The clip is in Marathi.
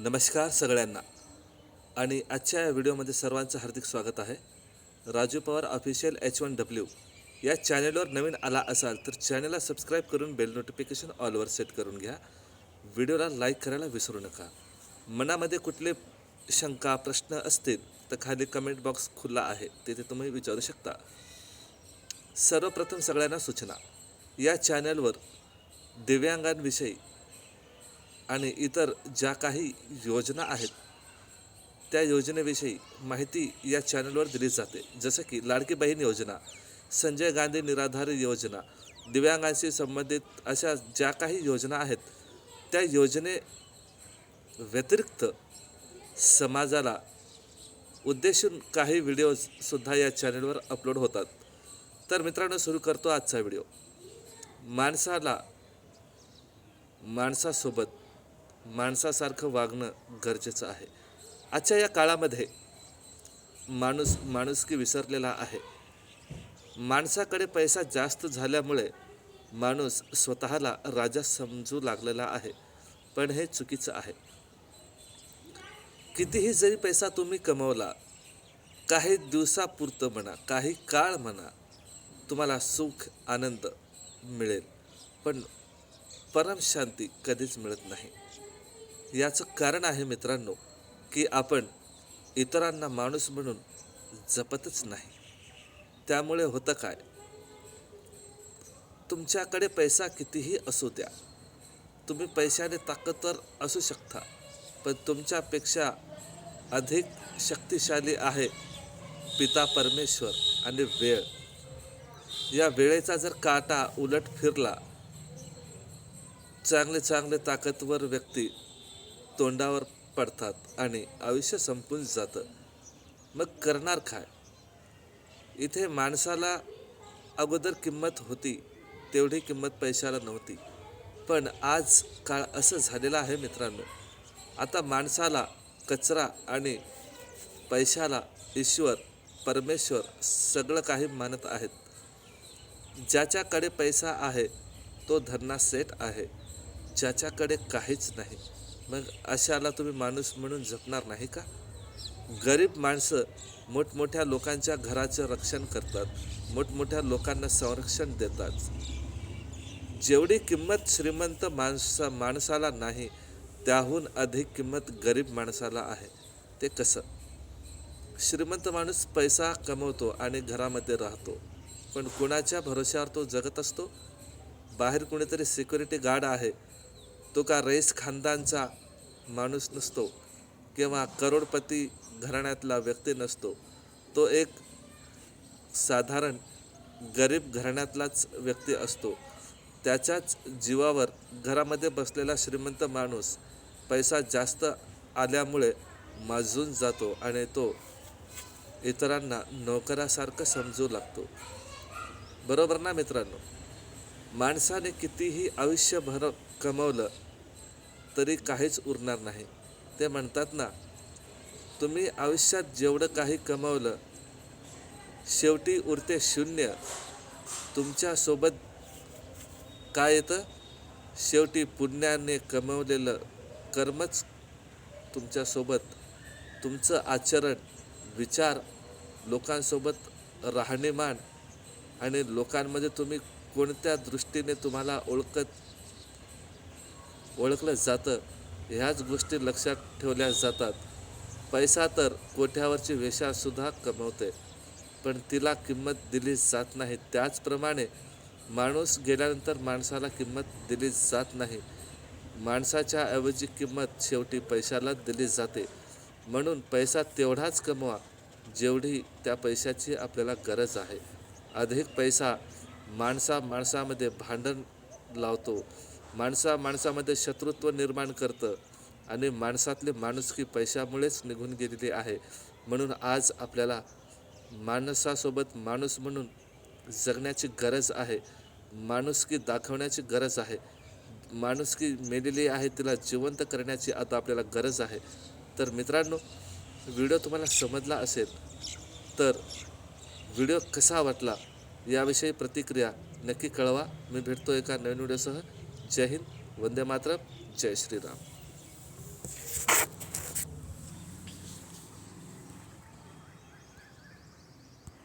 नमस्कार सगळ्यांना. आणि आजच्या या व्हिडिओमध्ये सर्वांचं हार्दिक स्वागत आहे. Raju Pawar official H one W या चॅनेलवर नवीन आला असाल तर चॅनलला सबस्क्राईब करून बेल नोटिफिकेशन ऑलवर सेट करून घ्या. व्हिडिओला लाईक करायला विसरू नका. मनामध्ये कुठले शंका प्रश्न असतील तर खाली कमेंट बॉक्स खुला आहे. तिथे तुम्ही विचारू शकता. सर्वप्रथम सगळ्यांना सूचना. या चॅनलवर दिव्यांगांविषयी आणि इतर ज्या काही योजना आहेत त्या योजनेविषयी माहिती या चॅनलवर दिली जाते. जसं की लाडकी बहीण योजना संजय गांधी निराधार योजना दिव्यांगांशी संबंधित अशा ज्या काही योजना आहेत त्या योजने व्यतिरिक्त समाजाला उद्देशून काही व्हिडिओजसुद्धा या चॅनलवर अपलोड होतात. तर मित्रांनो सुरू करतो आजचा व्हिडिओ माणसाला माणसासोबत माणसासारखं वागणं गरजेचं आहे. आजच्या या काळामध्ये माणूस माणुसकी विसरलेला आहे. माणसाकडे पैसा जास्त झाल्यामुळे माणूस स्वतःला राजा समजू लागलेला आहे. पण हे चुकीचं आहे. कितीही जरी पैसा तुम्ही कमवला काही दिवसापुरतं म्हणा काही काळ म्हणा तुम्हाला सुख आनंद मिळेल. पण परमशांती कधीच मिळत नाही. याचं कारण आहे मित्रांनो की आपण इतरांना माणूस म्हणून जपतच नाही. त्यामुळे होतं काय? तुमच्याकडे पैसा कितीही असू द्या तुम्ही पैशाने ताकदवर असू शकता पण तुमच्यापेक्षा अधिक शक्तिशाली आहे पिता परमेश्वर आणि वेळ. या वेळेचा जर काटा उलट फिरला चांगले चांगले ताकदवर व्यक्ती तोंडावर पडतात आणि आयुष्य संपून जातं. मग करणार काय? इथे माणसाला अगोदर किंमत होती तेवढी किंमत पैशाला नव्हती. पण आज काळ असं झालेलं आहे मित्रांनो. आता माणसाला कचरा आणि पैशाला ईश्वर परमेश्वर सगळं काही मानत आहेत. ज्याच्याकडे पैसा आहे तो धरणा सेट आहे. ज्याच्याकडे काहीच नाही. मग अशाला तुम्ही माणूस म्हणून जपणार नाही का? गरीब माणसं मोठमोठ्या लोकांच्या घराचं रक्षण करतात मोठमोठ्या लोकांना संरक्षण देतात. जेवढी किंमत श्रीमंत माणसा माणसाला नाही त्याहून अधिक किंमत गरीब माणसाला आहे. ते कसं? श्रीमंत माणूस पैसा कमवतो आणि घरामध्ये राहतो. पण कुणाच्या भरोश्यावर तो जगत असतो? बाहेर कुणीतरी सिक्युरिटी गार्ड आहे तो का रेस खानदानचा माणूस नसतो किंवा करोडपती घराण्यातला व्यक्ती नसतो तो एक साधारण गरीब घराण्यातलाच व्यक्ती असतो. त्याच्याच जीवावर घरामध्ये बसलेला श्रीमंत माणूस पैसा जास्त आल्यामुळे माजून जातो आणि तो इतरांना नोकरासारखं समजू लागतो. बरोबर ना मित्रांनो? माणसाने कितीही आयुष्यभर कमवलं तरी काहीच उरणार नाही. ते म्हणतात ना तुम्ही आयुष्यात जेवढं काही कमवलं शेवटी उरते शून्य. तुमच्यासोबत काय येतं? शेवटी पुण्याने कमवलेलं कर्मच तुमच्यासोबत तुमचं आचरण विचार लोकांसोबत राहणीमान आणि लोकांमध्ये तुम्ही कोणत्या दृष्टीने तुम्हाला ओळखत ओळखलं जातं. ह्याच गोष्टी लक्षात ठेवल्या जातात. पैसा तर कोठ्यावरची वेशासुद्धा कमवते पण तिला किंमत दिली जात नाही. त्याचप्रमाणे माणूस गेल्यानंतर माणसाला किंमत दिली जात नाही. माणसाच्या ऐवजी किंमत शेवटी पैशाला दिली जाते. म्हणून पैसा तेवढाच कमवा जेवढी त्या पैशाची आपल्याला गरज आहे. अधिक पैसा माणसा माणसामध्ये भांडण लावतो. माणसा माणसामध्ये शत्रुत्व निर्माण करतं आणि माणसातली माणुसकी पैशामुळेच निघून गेलेली आहे. म्हणून आज आपल्याला माणसासोबत माणूस म्हणून जगण्याची गरज आहे. माणुसकी दाखवण्याची गरज आहे. माणुसकी मेलेली आहे तिला जिवंत करण्याची आता आपल्याला गरज आहे. तर मित्रांनो व्हिडिओ तुम्हाला समजला असेल तर व्हिडिओ कसा वाटला याविषयी प्रतिक्रिया नक्की कळवा. मी भेटतो एका नवीन व्हिडिओसह. जय हिंद वंदे मातरम जय श्रीराम.